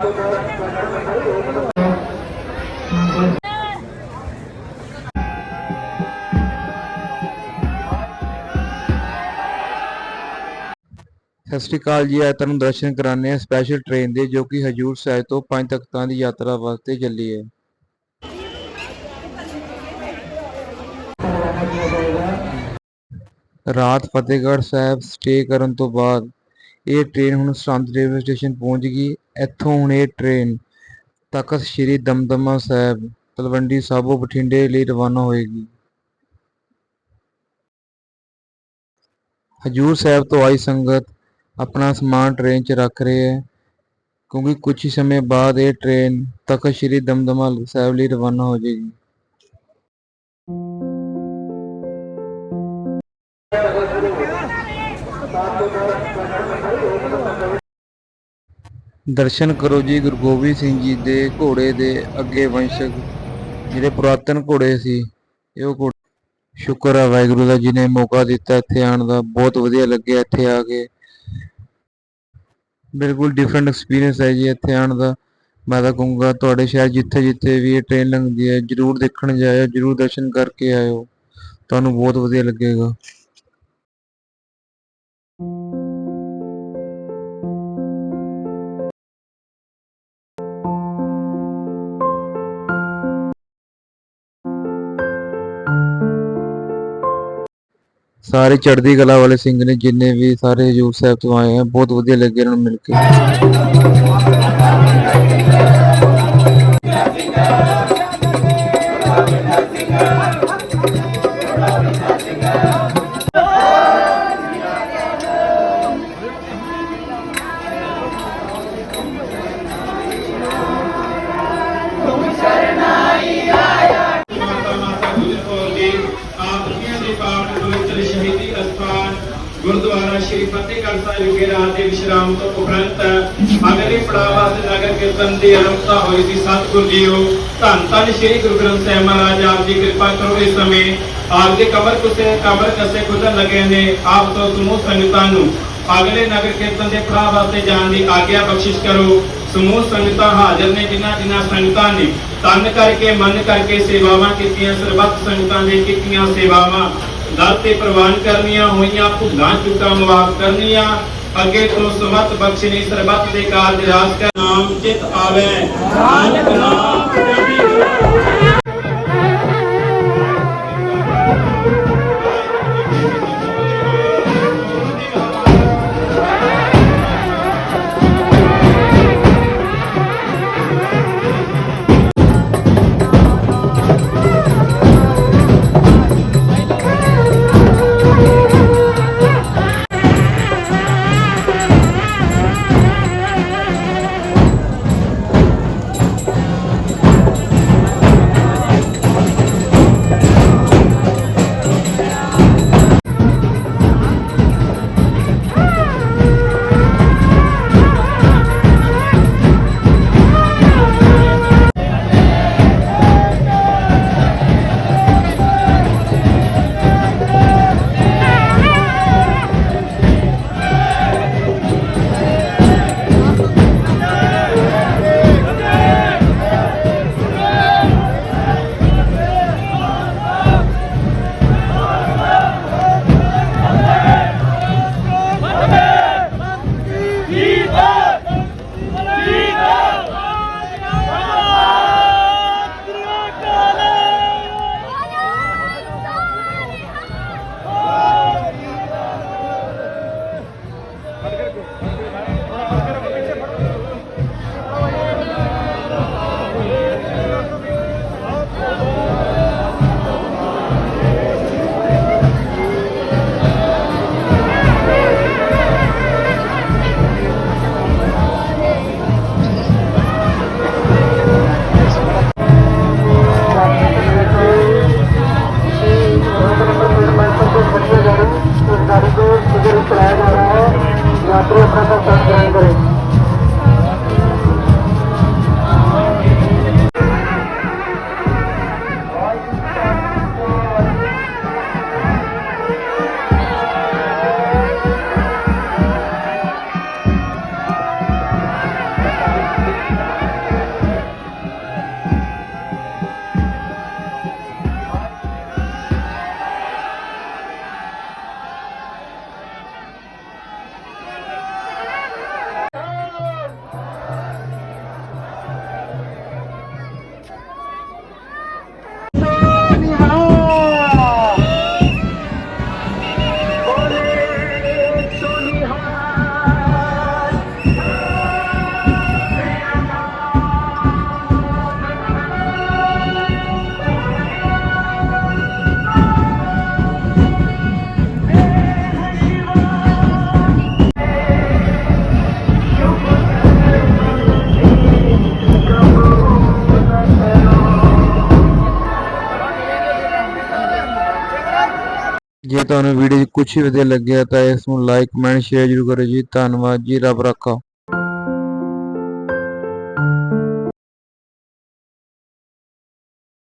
ਸਤਿ ਸ਼੍ਰੀ ਅਕਾਲ ਜੀ, ਅੱਜ ਤੁਹਾਨੂੰ ਦਰਸ਼ਨ ਕਰਾਣੇ ਆ ਸਪੈਸ਼ਲ ਟ੍ਰੇਨ ਦੇ, ਜੋ ਕਿ ਹਜੂਰ ਸਾਹਿਬ ਤੋਂ ਪੰਜ ਤਖਤਾਂ ਦੀ ਯਾਤਰਾ ਵਾਸਤੇ ਚੱਲੀ ਹੈ। ਰਾਤ ਫਤਿਹਗੜ੍ਹ ਸਾਹਿਬ ਸਟੇ ਕਰਨ ਤੋਂ ਬਾਅਦ ਇਹ ਟ੍ਰੇਨ ਹੁਣ ਸਰਹੰਦ ਰੇਲਵੇ ਸਟੇਸ਼ਨ ਪਹੁੰਚ ਗਈ। ਇੱਥੋਂ ਹੁਣ ਇਹ ਟ੍ਰੇਨ ਤਖਤ ਸ੍ਰੀ ਦਮਦਮਾ ਸਾਹਿਬ, ਤਲਵੰਡੀ ਸਾਬੋ ਬਠਿੰਡੇ ਲਈ ਰਵਾਨਾ ਹੋਏਗੀ। ਹਜੂਰ ਸਾਹਿਬ ਤੋਂ ਆਈ ਸੰਗਤ ਆਪਣਾ ਸਮਾਨ ਟ੍ਰੇਨ 'ਚ ਰੱਖ ਰਹੇ ਹੈ, ਕਿਉਂਕਿ ਕੁਝ ਹੀ ਸਮੇਂ ਬਾਅਦ ਇਹ ਟ੍ਰੇਨ ਤਖਤ ਸ੍ਰੀ ਦਮਦਮਾ ਸਾਹਿਬ ਲਈ ਰਵਾਨਾ ਹੋ ਜਾਏਗੀ। ਦਰਸ਼ਨ ਕਰੋ ਜੀ ਗੁਰੂ ਗੋਬਿੰਦ ਸਿੰਘ ਜੀ ਦੇ ਘੋੜੇ ਦੇ ਅੱਗੇ ਵੰਸ਼ਕ, ਜਿਹੜੇ ਪੁਰਾਤਨ ਘੋੜੇ ਸੀ, ਇਹ ਉਹ ਸ਼ੁਕਰ ਹੈ ਵਾਹਿਗੁਰੂ ਦਾ ਜੀ ਨੇ ਮੌਕਾ ਦਿੱਤਾ ਇੱਥੇ ਆਉਣ ਦਾ, ਬਹੁਤ ਵਧੀਆ ਲੱਗਿਆ ਇੱਥੇ ਆ ਕੇ। ਬਿਲਕੁਲ ਡਿਫਰੈਂਟ ਐਕਸਪੀਰੀਅੰਸ ਹੈ ਜੀ ਇੱਥੇ ਆਉਣ ਦਾ। ਮੈਂ ਤਾਂ ਕਹੂੰਗਾ ਤੁਹਾਡੇ ਸ਼ਹਿਰ ਜਿੱਥੇ ਜਿੱਥੇ ਵੀ ਇਹ ਟ੍ਰੇਨ ਲੰਘਦੀ ਹੈ, ਜਰੂਰ ਦੇਖਣ ਜਾਇਓ, ਜਰੂਰ ਦਰਸ਼ਨ ਕਰਕੇ ਆਇਓ। ਤੁਹਾਨੂੰ ਬਹੁਤ ਵਧੀਆ ਲੱਗੇਗਾ। ਸਾਰੇ ਚੜ੍ਹਦੀ ਕਲਾ ਵਾਲੇ ਸਿੰਘ ਨੇ ਜਿੰਨੇ ਵੀ ਸਾਰੇ ਹਜੂਰ ਸਾਹਿਬ ਤੋਂ ਆਏ ਆ, ਬਹੁਤ ਵਧੀਆ ਲੱਗੇ ਇਹਨਾਂ ਨੂੰ ਮਿਲ ਕੇ। ਮਾਤਾ ਸ਼੍ਰੀ ਫਤਿਹਗੜ੍ਹ ਸਾਹਿਬ ਵਿਖੇ ਰਾਤ ਦੇ ਵਿਸ਼ਰਾਮ ਤੋਂ ਉਪਰੰਤ ਅਗਲੇ ਪੜਾਅ ਵਾਸਤੇ ਨਗਰ ਕੀਰਤਨ ਦੀ ਆਰੰਭਤਾ ਹੋਈ ਸੀ। ਸਤਿਗੁਰ ਜੀਓ ਧੰਨ ਧੰਨ ਸ਼੍ਰੀ ਗੁਰੂ ਗ੍ਰੰਥ ਸਾਹਿਬ ਮਹਾਰਾਜ, ਆਪ ਜੀ ਕਿਰਪਾ ਕਰੋ ਇਸ ਸਮੇਂ ਆਪ ਦੇ ਕਮਰ ਕੁਸੇ ਕਮਰ ਕਸੇ ਖੁੱਲਣ ਲੱਗੇ ਨੇ। ਆਪ ਤੋਂ ਸਮੂਹ ਸੰਗਤਾਂ ਨੂੰ ਅਗਲੇ ਨਗਰ ਕੀਰਤਨ ਦੇ ਪੜਾਅ ਵਾਸਤੇ ਜਾਣ ਦੀ ਆਗਿਆ ਬਖਸ਼ਿਸ਼ ਕਰੋ। ਸਮੂਹ ਸੰਗਤਾਂ ਹਾਜ਼ਰ ਨੇ, ਜਿਨ੍ਹਾਂ ਜਿਨ੍ਹਾਂ ਸੰਗਤਾਂ ਨੇ ਤਨ ਕਰਕੇ, ਮਨ ਕਰਕੇ ਸੇਵਾਵਾਂ ਕੀਤੀਆਂ, ਸਰਬੱਤ ਸੰਗਤਾਂ ਨੇ ਕੀਤੀਆਂ ਸੇਵਾਵਾਂ। ਦਰ ਤੇ ਪ੍ਰਵਾਨ ਕਰਨੀਆਂ ਹੋਈਆਂ, ਭੁੱਲਾਂ ਚੁੱਕਾਂ ਮਾਫ ਕਰਨੀਆਂ। ਅੱਗੇ ਤੋਂ ਸਮਤ ਬਖਸ਼ਣੀ ਸਰਬੱਤ ਦੇ ਕਾਰਜ ਰਾਸ ਕਰ ਨਾਮ ਚਿਤ ਆਵੇ। ਨਾਨਕ ਨਾਮ ਜੇ ਤੁਹਾਨੂੰ ਵੀਡੀਓ ਕੁਝ ਵੀ ਵਧੀਆ ਲੱਗਿਆ ਤਾਂ ਇਸ ਨੂੰ ਲਾਈਕ ਕਮੈਂਟ ਸ਼ੇਅਰ ਜ਼ਰੂਰ ਕਰੋ ਜੀ। ਧੰਨਵਾਦ ਜੀ, ਰੱਬ ਰਾਖਾ।